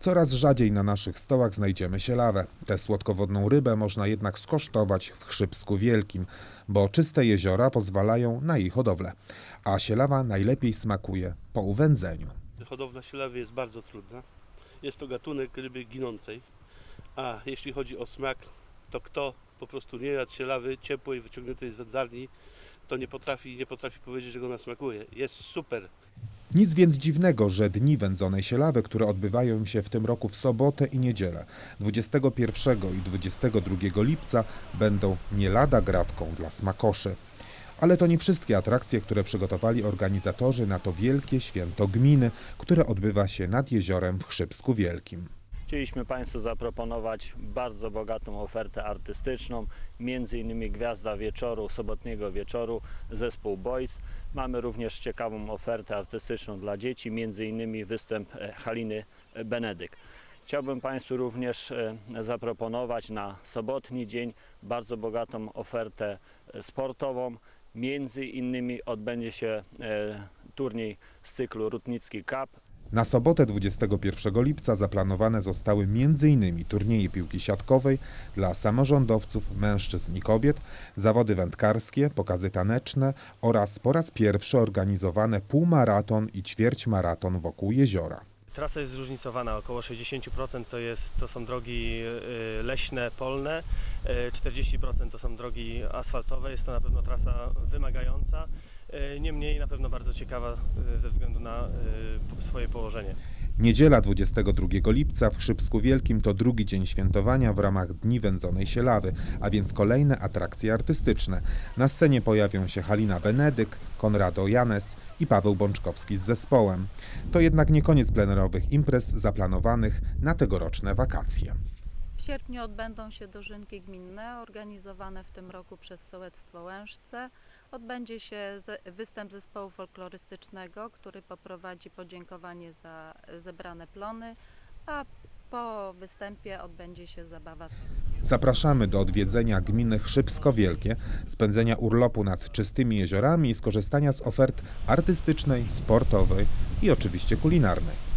Coraz rzadziej na naszych stołach znajdziemy sielawę. Tę słodkowodną rybę można jednak skosztować w Chrzybsku Wielkim, bo czyste jeziora pozwalają na jej hodowlę. A sielawa najlepiej smakuje po uwędzeniu. Hodowla sielawy jest bardzo trudna. Jest to gatunek ryby ginącej. A jeśli chodzi o smak, to kto po prostu nie jadł sielawy ciepłej, wyciągniętej z wędzarni, to nie potrafi, nie potrafi powiedzieć, że go ona smakuje. Jest super. Nic więc dziwnego, że dni wędzonej sielawy, które odbywają się w tym roku w sobotę i niedzielę, 21 i 22 lipca, będą nie lada gratką dla smakoszy. Ale to nie wszystkie atrakcje, które przygotowali organizatorzy na to wielkie święto gminy, które odbywa się nad jeziorem w Chrzybsku Wielkim. Chcieliśmy Państwu zaproponować bardzo bogatą ofertę artystyczną, między innymi Gwiazda Wieczoru, sobotniego wieczoru, zespół Boys. Mamy również ciekawą ofertę artystyczną dla dzieci, między innymi występ e, Haliny Benedyk. Chciałbym Państwu również e, zaproponować na sobotni dzień bardzo bogatą ofertę e, sportową. Między innymi odbędzie się turniej z cyklu Rutnicki Cup, Na sobotę 21 lipca zaplanowane zostały m.in. turnieje piłki siatkowej dla samorządowców, mężczyzn i kobiet, zawody wędkarskie, pokazy taneczne oraz po raz pierwszy organizowane półmaraton i ćwierćmaraton wokół jeziora. Trasa jest zróżnicowana, około 60% to, jest, to są drogi y, leśne, polne, y, 40% to są drogi asfaltowe. Jest to na pewno trasa wymagająca, y, niemniej na pewno bardzo ciekawa y, ze względu na p- swoje położenie. Niedziela 22 lipca w Chrzybsku Wielkim to drugi dzień świętowania w ramach Dni Wędzonej Sielawy, a więc kolejne atrakcje artystyczne. Na scenie pojawią się Halina Benedyk, Konrado Janes i Paweł Bączkowski z zespołem. To jednak nie koniec plenerowych imprez zaplanowanych na tegoroczne wakacje. W sierpniu odbędą się dożynki gminne organizowane w tym roku przez Sołectwo Łężce. Odbędzie się występ zespołu folklorystycznego, który poprowadzi podziękowanie za zebrane plony, a po występie odbędzie się zabawa Zapraszamy do odwiedzenia gminy Chrzybsko Wielkie, spędzenia urlopu nad czystymi jeziorami i skorzystania z ofert artystycznej, sportowej i oczywiście kulinarnej.